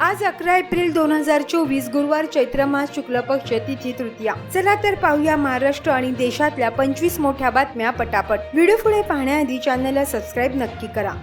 आज अकरा एप्रिल दोन हजार चोवीस गुरुवार चैत्र मास शुक्ल पक्ष तिथी तृतीया. चला तर पाहूया महाराष्ट्र आणि देशातल्या पंचवीस मोठ्या बातम्या पटापट. व्हिडिओ पुढे पाहण्याआधी चॅनलला सबस्क्राईब नक्की करा.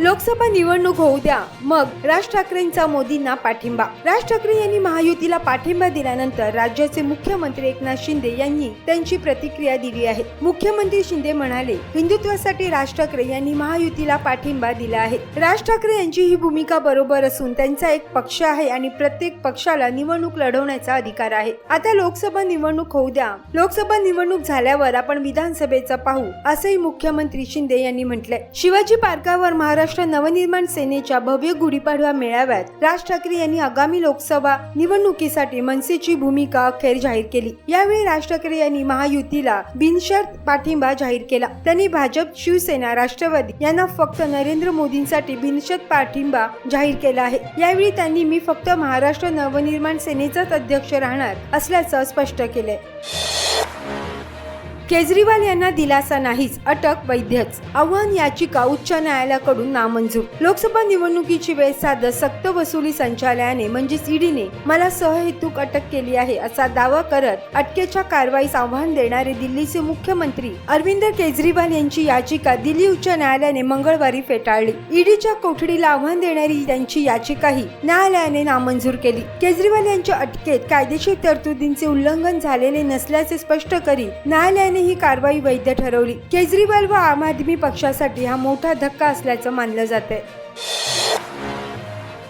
लोकसभा निवडणूक होऊ द्या. मग राज ठाकरेंचा मोदींना पाठिंबा. राज ठाकरे यांनी महायुतीला पाठिंबा दिल्यानंतर राज्याचे मुख्यमंत्री एकनाथ शिंदे यांनी त्यांची प्रतिक्रिया दिली आहे. मुख्यमंत्री शिंदे म्हणाले हिंदुत्वासाठी राज ठाकरे यांनी महायुतीला पाठिंबा दिला आहे. राज ठाकरे यांची ही भूमिका बरोबर असून त्यांचा एक पक्ष आहे आणि प्रत्येक पक्षाला निवडणूक लढवण्याचा अधिकार आहे. आता लोकसभा निवडणूक होऊ द्या. लोकसभा निवडणूक झाल्यावर आपण विधानसभेचं पाहू असंही मुख्यमंत्री शिंदे यांनी म्हटलंय. शिवाजी पार्कावर महाराष्ट्र नवनिर्माण सेनेच्या भव्य गुढीपाडवा मेळाव्यात राज ठाकरे यांनी आगामी लोकसभा निवडणुकीसाठी मनसेची भूमिका अखेर जाहीर केली. यावेळी राज ठाकरे यांनी महायुतीला बिनशर्त पाठिंबा जाहीर केला. त्यांनी भाजप शिवसेना राष्ट्रवादी यांना फक्त नरेंद्र मोदींसाठी बिनशर्त पाठिंबा जाहीर केला आहे. यावेळी त्यांनी मी फक्त महाराष्ट्र नवनिर्माण सेनेचाच अध्यक्ष राहणार असल्याचं स्पष्ट केलंय. केजरीवाल यांना दिलासा नाहीच अटक वैध्यच आव्हान याचिका उच्च न्यायालयाकडून नामंजूर. लोकसभा निवडणुकीची वेळ साधत सक्त वसुली संचालयाने म्हणजेच ईडीने मला सहहेतुक अटक केली आहे असा दावा करत अटकेच्या कारवाईस आव्हान देणारे दिल्लीचे मुख्यमंत्री अरविंद केजरीवाल यांची याचिका दिल्ली उच्च न्यायालयाने मंगळवारी फेटाळली. ईडीच्या कोठडीला आव्हान देणारी त्यांची याचिकाही न्यायालयाने नामंजूर केली. केजरीवाल यांच्या अटकेत कायदेशीर तरतुदींचे उल्लंघन झालेले नसल्याचे स्पष्ट करीत न्यायालयाने ही कारवाई वैध ठरवली. केजरीवाल व आम आदमी पक्षासाठी हा मोठा धक्का असल्याचं मानलं जात आहे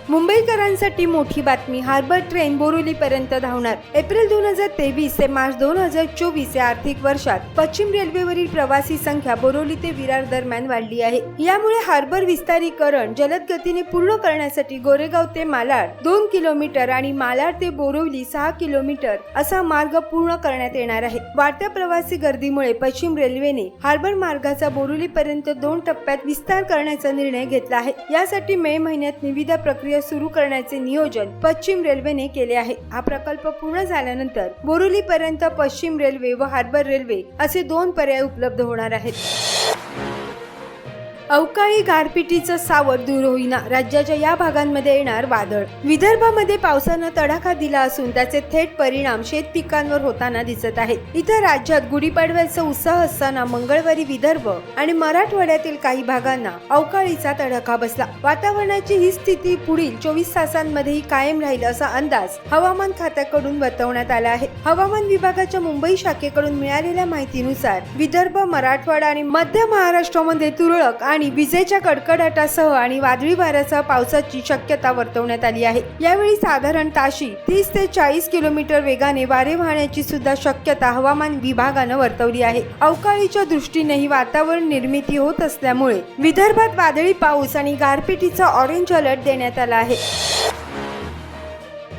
मुंबईकरांसाठी मोठी बातमी. हार्बर ट्रेन बोरिवलीपर्यंत धावणार. एप्रिल दोन हजार तेवीस ते मार्च दोन हजार चोवीस या आर्थिक वर्षात पश्चिम रेल्वेवरील प्रवासी संख्या बोरिवली ते विरार दरम्यान वाढली आहे. यामुळे हार्बर विस्तारीकरण जलद गतीने पूर्ण करण्यासाठी गोरेगाव ते मालाड दोन किलोमीटर आणि मालाड ते बोरिवली सहा किलोमीटर असा मार्ग पूर्ण करण्यात येणार आहे. वाढत्या प्रवासी गर्दीमुळे पश्चिम रेल्वेने हार्बर मार्गाचा बोरिवलीपर्यंत दोन टप्प्यात विस्तार करण्याचा निर्णय घेतला आहे. यासाठी मे महिन्यात निविदा प्रक्रिया सुरू करण्याचे नियोजन पश्चिम रेल्वेने केले आहे. हा प्रकल्प पूर्ण झाल्यानंतर बोरिवली पर्यंत पश्चिम रेल्वे व हार्बर रेल्वे असे दोन पर्याय उपलब्ध होणार आहेत. अवकाळी गारपिटीचं सावट दूर होईना. राज्याच्या या भागांमध्ये येणार वादळ. विदर्भामध्ये पावसानं तडाखा दिला असून त्याचे थेट परिणाम शेत पिकांवर होताना दिसत आहेत. इतर राज्यात गुढीपाडव्याचा उत्साह असताना मंगळवारी विदर्भ आणि मराठवाड्यातील काही भागांना अवकाळीचा तडाखा बसला. वातावरणाची ही स्थिती पुढील चोवीस तासांमध्येही कायम राहील असा अंदाज हवामान खात्याकडून वर्तवण्यात आला आहे. हवामान विभागाच्या मुंबई शाखेकडून मिळालेल्या माहितीनुसार विदर्भ मराठवाडा आणि मध्य महाराष्ट्रामध्ये तुरळक आणि आणि विजेच्या कडकडाटासह आणि वादळी वाऱ्यासह पावसाची शक्यता वर्तवण्यात आली आहे. यावेळी साधारण ताशी तीस ते चाळीस किलोमीटर वेगाने वारे वाहण्याची सुद्धा शक्यता हवामान विभागानं वर्तवली आहे. अवकाळीच्या दृष्टीनेही वातावरण निर्मिती होत असल्यामुळे विदर्भात वादळी पाऊस आणि गारपिटीचा ऑरेंज अलर्ट देण्यात आला आहे.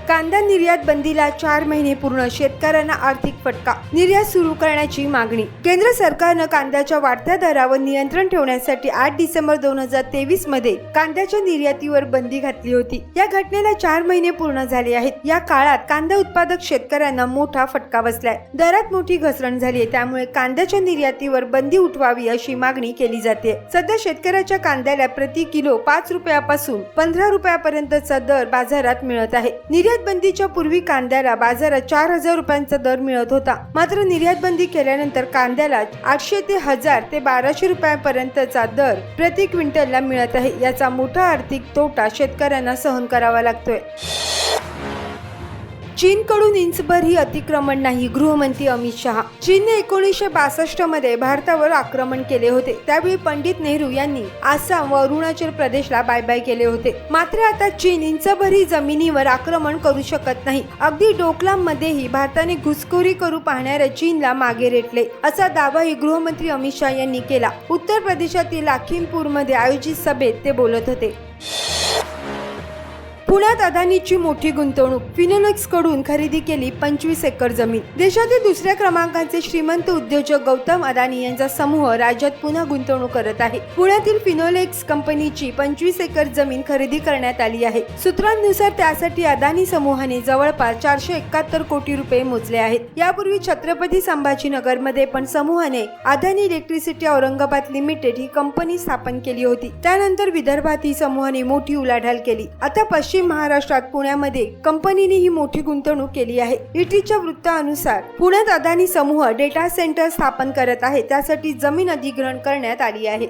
कांदा निर्यात बंदीला चार महिने पूर्ण शेतकऱ्यांना आर्थिक फटका निर्यात सुरू करण्याची मागणी. केंद्र सरकारनं कांद्याच्या वाढत्या दरावर नियंत्रण ठेवण्यासाठी आठ डिसेंबर दोन हजार तेवीसमध्ये कांद्याच्या निर्यातीवर बंदी घातली होती. या घटनेला चार महिने पूर्ण झाले आहेत. या काळात कांदा उत्पादक शेतकऱ्यांना मोठा फटका बसलाय. दरात मोठी घसरण झाली आहे त्यामुळे कांद्याच्या निर्यातीवर बंदी उठवावी अशी मागणी केली जाते सध्या शेतकऱ्याच्या कांद्याला प्रति किलो पाच रुपयापासून पंधरा रुपयापर्यंतचा दर बाजारात मिळत आहे. निर्यात बंदीच्या पूर्वी कांद्याला बाजारात चार हजार रुपयांचा दर मिळत होता. मात्र निर्यात बंदी केल्यानंतर कांद्याला आठशे ते हजार ते बाराशे रुपयापर्यंतचा दर प्रति क्विंटलला मिळत आहे. याचा मोठा आर्थिक तोटा शेतकऱ्यांना सहन करावा लागतोय. चीनकडून इंचभर ही अतिक्रमण नाही गृहमंत्री अमित शहा. चीनने एकोणीसशे बासष्टमध्ये भारतावर आक्रमण केले होते. त्यावेळी पंडित नेहरू यांनी आसाम व अरुणाचल प्रदेशला बाय बाय केले होते. मात्र आता चीन इंचभरही जमिनीवर आक्रमण करू शकत नाही. अगदी डोकलाम मध्येही भारताने घुसखोरी करू पाहणाऱ्या चीनला मागे रेटले असा दावाही गृहमंत्री अमित शहा यांनी केला. उत्तर प्रदेशातील लाखिमपूरमध्ये आयोजित सभेत ते बोलत होते. पुण्यात अदानीची मोठी गुंतवणूक. फिनोलेक्सकडून खरेदी केली पंचवीस एकर जमीन. देशातील दुसऱ्या क्रमांकाचे श्रीमंत उद्योजक गौतम अदानी यांचा समूह राज्यात पुन्हा गुंतवणूक करत आहे. पुण्यातील फिनोलेक्स कंपनीची पंचवीस एकर जमीन खरेदी करण्यात आली आहे. सूत्रांनुसार त्यासाठी अदानी समूहाने जवळपास चारशे एकाहत्तर कोटी रुपये मोजले आहेत. यापूर्वी छत्रपती संभाजीनगरमध्ये पण समूहाने अदानी इलेक्ट्रिसिटी औरंगाबाद लिमिटेड ही कंपनी स्थापन केली होती. त्यानंतर विदर्भात ही समूहाने मोठी उलाढाल केली. आता पश्चिम महाराष्ट्रात पुण्यामध्ये कंपनीने ही मोठी गुंतवणूक केली आहे. इटीच्या वृत्तानुसार पुण्यात अदानी समूह डेटा सेंटर स्थापन करत आहे. त्यासाठी जमीन अधिग्रहण करण्यात आली आहे.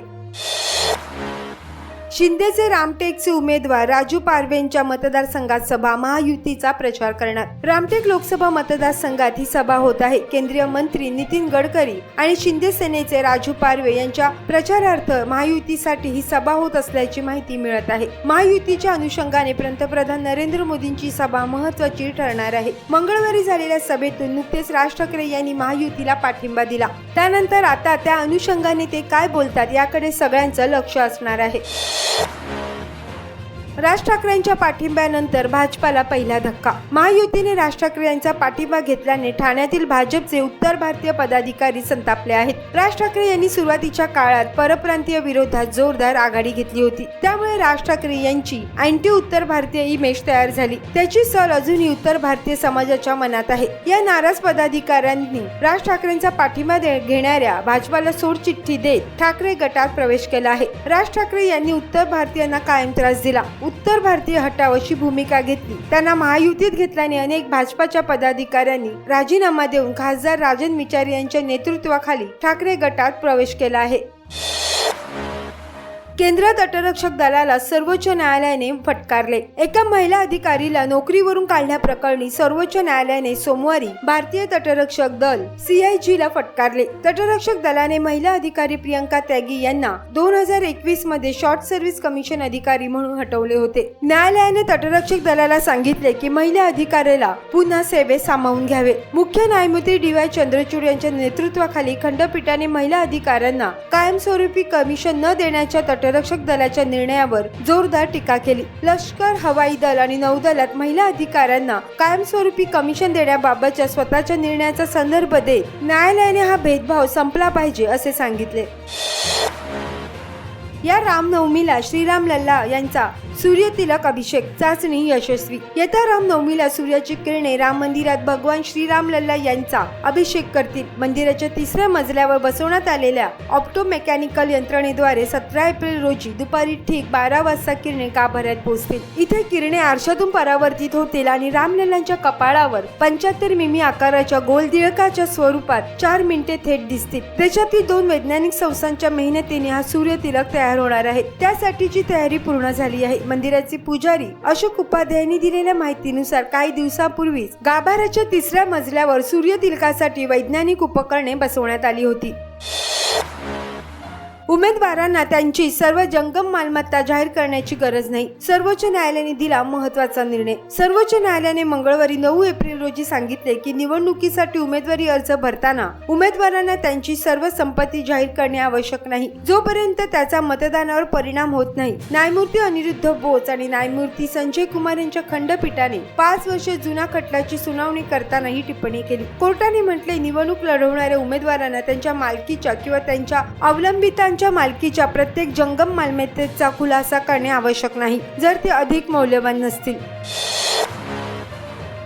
शिंदेचे रामटेकचे उमेदवार राजू पारवेंच्या मतदारसंघात सभा महायुतीचा प्रचार करणार. रामटेक लोकसभा मतदारसंघात ही सभा होत आहे. केंद्रीय मंत्री नितीन गडकरी आणि शिंदे सेनेचे राजू पारवे यांच्या प्रचारार्थ महायुतीसाठी ही सभा होत असल्याची माहिती मिळत आहे. महायुतीच्या अनुषंगाने पंतप्रधान नरेंद्र मोदींची सभा महत्वाची ठरणार आहे. मंगळवारी झालेल्या सभेतून नुकतेच राज ठाकरे यांनी महायुतीला पाठिंबा दिला. त्यानंतर आता त्या अनुषंगाने ते काय बोलतात याकडे सगळ्यांचं लक्ष असणार आहे. you राज ठाकरेंच्या पाठिंब्यानंतर भाजपाला पहिला धक्का. महायुतीने राज ठाकरे यांचा पाठिंबा घेतल्याने ठाण्यातील भाजपचे उत्तर भारतीय पदाधिकारी संतापले आहेत. राज ठाकरे यांनी सुरुवातीच्या काळात परप्रांतीय विरोधात जोरदार आघाडी घेतली होती. त्यामुळे राज ठाकरे यांची अँटी उत्तर भारतीय इमेज तयार झाली. त्याची सल अजूनही उत्तर भारतीय समाजाच्या मनात आहे. या नाराज पदाधिकाऱ्यांनी राज ठाकरेंचा पाठिंबा दे- घेणाऱ्या भाजपाला सोडचिठ्ठी देत ठाकरे गटात प्रवेश केला आहे. राज ठाकरे यांनी उत्तर भारतीयांना कायम त्रास दिला. उत्तर भारतीय हटाव अशी भूमिका घेतली. त्यांना महायुतीत घेतल्याने अनेक भाजपाच्या पदाधिकाऱ्यांनी राजीनामा देऊन खासदार राजन विचारी यांच्या नेतृत्वाखाली ठाकरे गटात प्रवेश केला आहे. केंद्र तटरक्षक दलाला सर्वोच्च न्यायालयाने फटकारले. एका महिला अधिकारीला नोकरीवरून काढण्याप्रकरणी सर्वोच्च न्यायालयाने सोमवारी भारतीय तटरक्षक दल सीआयजी ला फटकारले. तटरक्षक दलाने महिला अधिकारी प्रियंका त्यागी यांना दोन हजार एकवीसमध्ये शॉर्ट सर्व्हिस कमिशन अधिकारी म्हणून हटवले होते. न्यायालयाने तटरक्षक दलाला सांगितले की महिला अधिकाऱ्याला पुन्हा सेवेत सामावून घ्यावे. मुख्य न्यायमूर्ती डी वाय चंद्रचूड यांच्या नेतृत्वाखाली खंडपीठाने महिला अधिकाऱ्यांना कायमस्वरूपी कमिशन न देण्याच्या तट तटरक्षक दलाच्या निर्णयावर जोरदार टीका केली. लष्कर हवाई दल आणि नौदलात महिला अधिकाऱ्यांना कायमस्वरूपी कमिशन देण्याबाबतच्या स्वतःच्या निर्णयाचा संदर्भ देत न्यायालयाने हा भेदभाव संपला पाहिजे असे सांगितले. या रामनवमीला श्रीराम लल्ला यांचा सूर्यतिलक अभिषेक चाचणी यशस्वी. येत्या रामनवमीला सूर्याची किरणे राम मंदिरात भगवान श्रीराम लल्ला यांचा अभिषेक करतील. मंदिराच्या तिसऱ्या मजल्यावर बसवण्यात आलेल्या ऑप्टोमेकॅनिकल यंत्रणेद्वारे सतरा एप्रिल रोजी दुपारी ठीक बारा वाजता किरणे गाभाऱ्यात पोहोचतील. इथे किरणे आरशातून परावर्तित होतील आणि रामलल्लांच्या कपाळावर पंच्याहत्तर मिमी आकाराच्या गोल दिळकाच्या स्वरूपात चार मिनिटे थेट दिसतील. त्याच्यातील दोन वैज्ञानिक संस्थांच्या मेहनतीने हा सूर्यतिलक तयार तयार होणार आहेत त्यासाठीची तयारी पूर्ण झाली आहे. मंदिराचे पुजारी अशोक उपाध्यायांनी दिलेल्या माहितीनुसार काही दिवसापूर्वीच गाभाऱ्याच्या तिसऱ्या मजल्यावर सूर्यतिलकासाठी वैज्ञानिक उपकरणे बसवण्यात आली होती. उमेदवारांना त्यांची सर्व जंगम मालमत्ता जाहीर करण्याची गरज नाही. सर्वोच्च न्यायालयाने दिला महत्त्वाचा निर्णय. सर्वोच्च न्यायालयाने मंगळवारी नऊ एप्रिल रोजी सांगितले की निवडणुकीसाठी उमेदवारी अर्ज भरताना उमेदवारांना त्यांची सर्व संपत्ती जाहीर करणे आवश्यक नाही. जोपर्यंत त्याचा मतदानावर परिणाम होत नाही. न्यायमूर्ती अनिरुद्ध बोस आणि न्यायमूर्ती संजय कुमार यांच्या खंडपीठाने पाच वर्ष जुना खटल्याची सुनावणी करताना ही टिप्पणी केली. कोर्टाने म्हटले निवडणूक लढवणाऱ्या उमेदवारांना त्यांच्या मालकीच्या किंवा त्यांच्या अवलंबितांच्या मालकीच्या प्रत्येक जंगम मालमत्तेचा खुलासा करणे आवश्यक नाही जर ते अधिक मौल्यवान नसतील.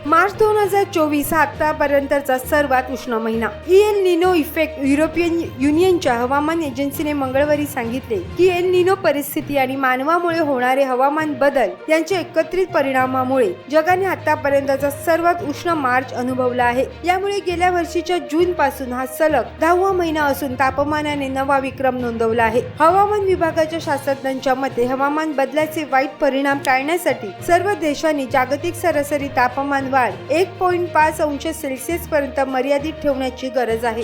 मार्च दोन हजार चोवीस हा आतापर्यंतचा सर्वात उष्ण महिना. एल निनो इफेक्ट युरोपियन युनियनच्या हवामान एजन्सीने मंगळवारी सांगितले की एल निनो परिस्थिती आणि मानवामुळे होणारे हवामान बदल यांच्या एकत्रित परिणामामुळे जगाने आतापर्यंतचा सर्वात उष्ण मार्च अनुभवला आहे. यामुळे गेल्या वर्षीच्या जून पासून हा सलग दहावा महिना असून तापमानाने नवा विक्रम नोंदवला आहे. हवामान विभागाच्या शास्त्रज्ञांच्या मते हवामान बदलाचे वाईट परिणाम टाळण्यासाठी सर्व देशांनी जागतिक सरासरी तापमान तापमान एक पॉईंट पाच अंश सेल्सिअस पर्यंत मर्यादित ठेवण्याची गरज आहे.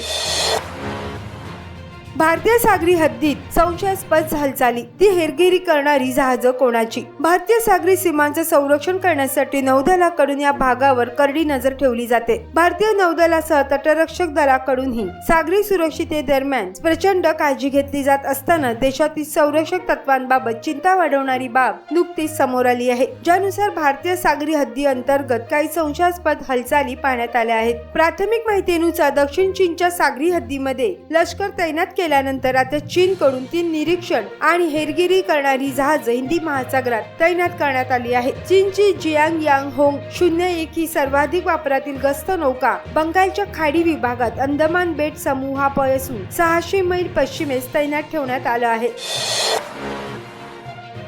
भारतीय सागरी हद्दीत संशयास्पद हालचाली. ती हेरगिरी करणारी जहाजं कोणाची? भारतीय सागरी सीमांचं संरक्षण करण्यासाठी नौदलाकडून या भागावर करडी नजर ठेवली जाते. भारतीय नौदलासह तटरक्षक दलाकडूनही सागरी सुरक्षितेदरम्यान प्रचंड काळजी घेतली जात असताना देशातील संरक्षक तत्वांबाबत चिंता वाढवणारी बाब नुकतीच समोर आली आहे. ज्यानुसार भारतीय सागरी हद्दी अंतर्गत काही संशयास्पद हालचाली पाहण्यात आल्या आहेत. प्राथमिक माहितीनुसार दक्षिण चीनच्या सागरी हद्दीमध्ये लष्कर तैनात केल्यानंतर आता चीनकडून तीन निरीक्षण आणि हेरगिरी करणारी जहाज हिंदी महासागरात तैनात करण्यात आली आहे. चीनची जियांग यांग होंग शून्य एक ही सर्वाधिक वापरातील गस्त नौका बंगालच्या खाडी विभागात अंदमान बेट समूहापासून सहाशे मैल पश्चिमेस तैनात ठेवण्यात आलं आहे.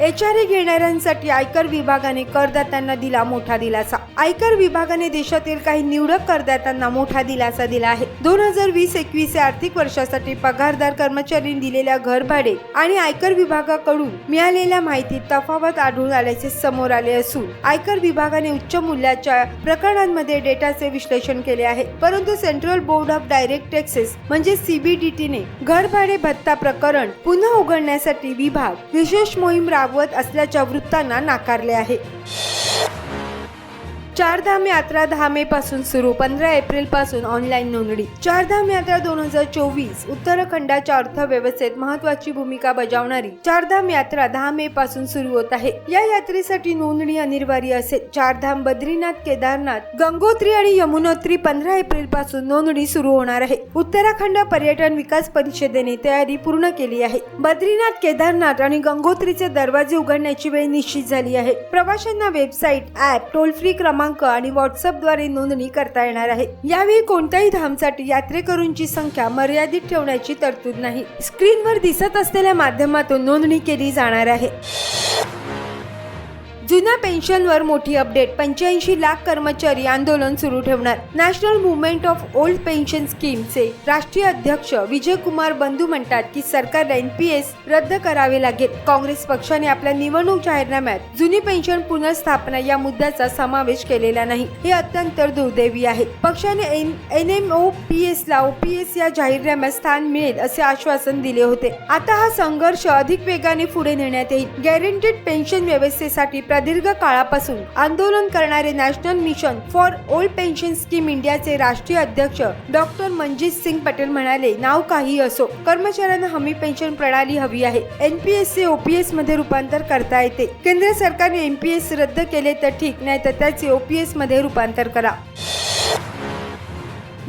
एचआरए घेणाऱ्यांसाठी आयकर विभागाने करदात्यांना दिला मोठा दिलासा. आयकर विभागाने देशातील काही निवडक करदात्यांना मोठा दिलासा दिला आहे. दोन हजार वीस एकवीस या आर्थिक वर्षासाठी पगारदार कर्मचाऱ्यांनी दिलेल्या घरभाडे आणि आयकर विभागाकडून मिळालेल्या माहितीत तफावत आढळून आल्याचे समोर आले असून आयकर विभागाने उच्च मूल्याच्या प्रकरणांमध्ये डेटाचे विश्लेषण केले आहे. परंतु central board of direct taxes म्हणजे सीबीडीटीने घरभाडे भत्ता प्रकरण पुन्हा उघडण्यासाठी विभाग विशेष मोहीम राबवत असल्याच्या वृत्तांना नाकारले आहे. चारधाम यात्रा दहा मे पासून सुरू पंधरा एप्रिलपासून ऑनलाईन नोंदणी. चारधाम यात्रा दोन हजार चोवीस उत्तराखंडाच्या अर्थव्यवस्थेत महत्वाची भूमिका बजावणारी चारधाम यात्रा दहा मे पासून सुरू होत आहे. या यात्रेसाठी नोंदणी अनिवार्य असेल. चारधाम बद्रीनाथ केदारनाथ गंगोत्री आणि यमुनोत्री पंधरा एप्रिलपासून नोंदणी सुरू होणार आहे. उत्तराखंड पर्यटन विकास परिषदेने तयारी पूर्ण केली आहे. बद्रीनाथ केदारनाथ आणि गंगोत्रीचे दरवाजे उघडण्याची वेळ निश्चित झाली आहे. प्रवाशांना वेबसाईट ऍप टोल फ्री क्रमांक आणि व्हॉट्सअपद्वारे नोंदणी करता येणार आहे. यावेळी कोणत्याही धामसाठी यात्रेकरूंची संख्या मर्यादित ठेवण्याची तरतूद नाही. स्क्रीनवर दिसत असलेल्या माध्यमातून नोंदणी केली जाणार आहे. जुन्या पेन्शनवर मोठी अपडेट. पंच्याऐंशी लाख कर्मचारी आंदोलन सुरू ठेवणार. National movement of old pension स्कीमचे राष्ट्रीय अध्यक्ष विजय कुमार बंधू म्हणतात की सरकारला एनपीएस रद्द करावे लागेल. काँग्रेस पक्षाने आपल्या निवडणूक जाहीरनाम्यात जुनी पेन्शन पुनर्स्थापना या मुद्द्याचा समावेश केलेला नाही. हे अत्यंत दुर्दैवी आहे. पक्षाने N M O P S ला ओपीएस या जाहीरनाम्यात स्थान मिळेल असे आश्वासन दिले होते. आता हा संघर्ष अधिक वेगाने पुढे नेण्यात येईल. गॅरंटीड पेन्शन व्यवस्थेसाठी प्रदीर्घ काळापासून आंदोलन करणारे national mission for old pension scheme इंडियाचे राष्ट्रीय अध्यक्ष डॉक्टर मनजित सिंग पटेल म्हणाले नाव काही असो कर्मचाऱ्यांना हमी पेन्शन प्रणाली हवी आहे. एनपीएस चे ओपीएसमध्ये रूपांतर करता येते. केंद्र सरकारने एनपीएस रद्द केले तर ठीक नाही तर त्याचे ओपीएसमध्ये रूपांतर करा.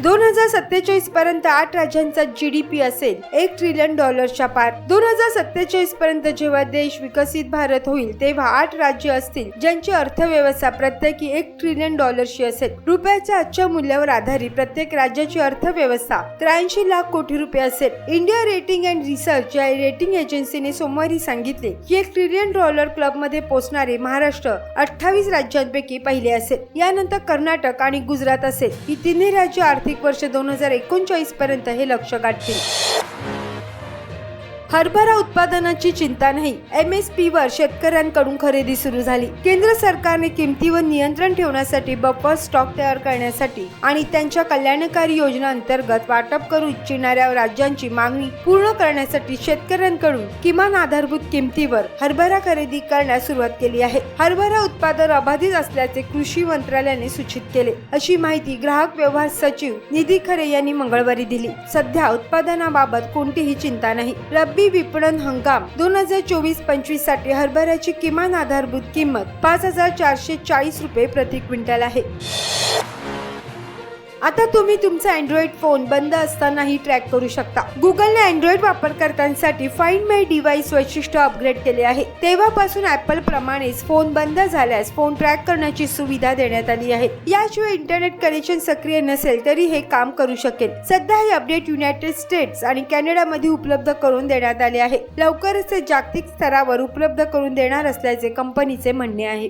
दोन हजार सत्तेचाळीस पर्यंत आठ राज्यांचा जी डी पी असेल एक ट्रिलियन डॉलरच्या पार. दोन हजार सत्तेचाळीस पर्यंत जेव्हा देश विकसित भारत होईल तेव्हा आठ राज्य असतील ज्यांची अर्थव्यवस्था प्रत्येकी एक ट्रिलियन डॉलरची असेल. रुपयाच्या आजच्या मूल्यावर आधारित प्रत्येक राज्याची अर्थव्यवस्था त्र्याऐंशी लाख कोटी रुपये असेल. इंडिया रेटिंग अँड रिसर्च या रेटिंग एजन्सीने सोमवारी सांगितले की एक ट्रिलियन डॉलर क्लबमध्ये पोहोचणारे महाराष्ट्र अठ्ठावीस राज्यांपैकी पहिले असेल. यानंतर कर्नाटक आणि गुजरात असेल. ही तिन्ही राज्य आर्थिक वर्ष दोन हजार एकोणचाळीस पर्यंत हे लक्ष गाठतील. हरभरा उत्पादनाची चिंता नाही. एम एस पी वर शेतकऱ्यांकडून खरेदी सुरू झाली. केंद्र सरकारने किमतीवर नियंत्रण ठेवण्यासाठी बफर स्टॉक तयार करण्यासाठी आणि त्यांच्या कल्याणकारी योजना अंतर्गत वाटप करू इच्छिणाऱ्या राज्यांची मागणी पूर्ण करण्यासाठी शेतकऱ्यांकडून किमान आधारभूत किमतीवर हरभरा खरेदी करण्यास सुरुवात केली आहे. हरभरा उत्पादन अबाधित असल्याचे कृषी मंत्रालयाने सूचित केले. अशी माहिती ग्राहक व्यवहार सचिव निधी खरे यांनी मंगळवारी दिली. सध्या उत्पादनाबाबत कोणतीही चिंता नाही. रब्बी विपणन हंगाम दोन हजार चोवीस पंचवीससाठी हरभऱ्याची किमान आधारभूत किंमत पाच हजार चारशे चाळीस रुपये प्रति क्विंटल आहे. आता तुम्ही तुमचा अँड्रॉइड फोन बंद असतानाही ट्रॅक करू शकता. गुगलने अँड्रॉइड वापरकर्त्यांसाठी फाईंड माय डिव्हाइस वैशिष्ट्य अपग्रेड केले आहे. तेव्हापासून ऍपल प्रमाणेच फोन बंद झाल्यास फोन ट्रॅक करण्याची सुविधा देण्यात आली आहे. याशिवाय इंटरनेट कनेक्शन सक्रिय नसेल तरी हे काम करू शकेल. सध्या हे अपडेट युनायटेड स्टेट्स आणि कॅनडामध्ये उपलब्ध करून देण्यात आले आहे. लवकरच ते जागतिक स्तरावर उपलब्ध करून देणार असल्याचे कंपनीचे म्हणणे आहे.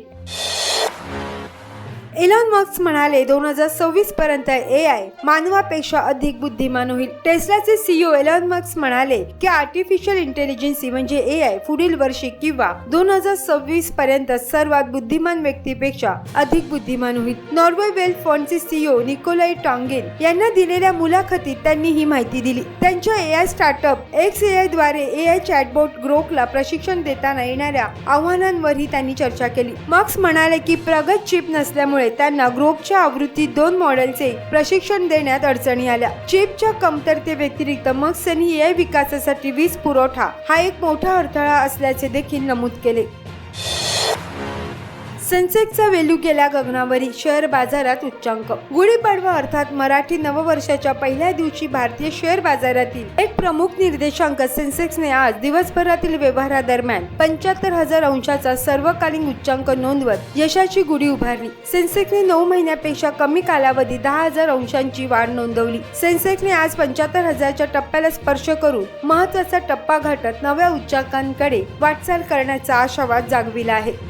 एलॉन मस्क म्हणाले दोन हजार सव्वीस पर्यंत ए आय मानवापेक्षा अधिक बुद्धिमान होईल. टेस्लाचे सीईओ एलॉन मस्क म्हणाले की आर्टिफिशियल इंटेलिजन्सी म्हणजे ए आय पुढील वर्षी किंवा दोन हजार सव्वीस पर्यंत सर्वात बुद्धिमान व्यक्तीपेक्षा अधिक बुद्धिमान होईल. नॉर्वे वेल्थ फंडचे सीईओ निकोलाई टॉंगेन यांना दिलेल्या मुलाखतीत त्यांनी ही माहिती दिली. त्यांच्या A I startup X A आयद्वारे ए आय चॅटबोट ग्रोकला प्रशिक्षण देताना येणाऱ्या आव्हानांवरही त्यांनी चर्चा केली. मक्स म्हणाले की प्रगत चिप नसल्यामुळे त्यांना ग्रोपच्या आवृत्ती दोन मॉडेलचे प्रशिक्षण देण्यात अडचणी आल्या. चिपच्या कमतरते व्यतिरिक्त मग सनी विकासासाठी वीज पुरवठा हा एक मोठा अडथळा असल्याचे देखील नमूद केले. सेन्सेक्सचा व्हॅल्यू गेल्या गगनावरी शेअर बाजारात उच्चांक. गुढीपाडवा अर्थात मराठी नववर्षाच्या पहिल्या दिवशी भारतीय शेअर बाजारातील एक प्रमुख निर्देशांक सेन्सेक्सने आज दिवसभरातील व्यवहारादरम्यान पंच्याहत्तर हजार अंशाचा सर्वकालीन उच्चांक नोंदवत यशाची गुढी उभारली. सेन्सेक्सने नऊ महिन्यापेक्षा कमी कालावधी दहा हजार अंशांची वाढ नोंदवली. सेन्सेक्सने आज पंच्याहत्तर हजारच्या टप्प्याला स्पर्श करून महत्त्वाचा टप्पा गाठत नव्या उच्चांकांकडे वाटचाल करण्याचा आशावाद जागविला आहे.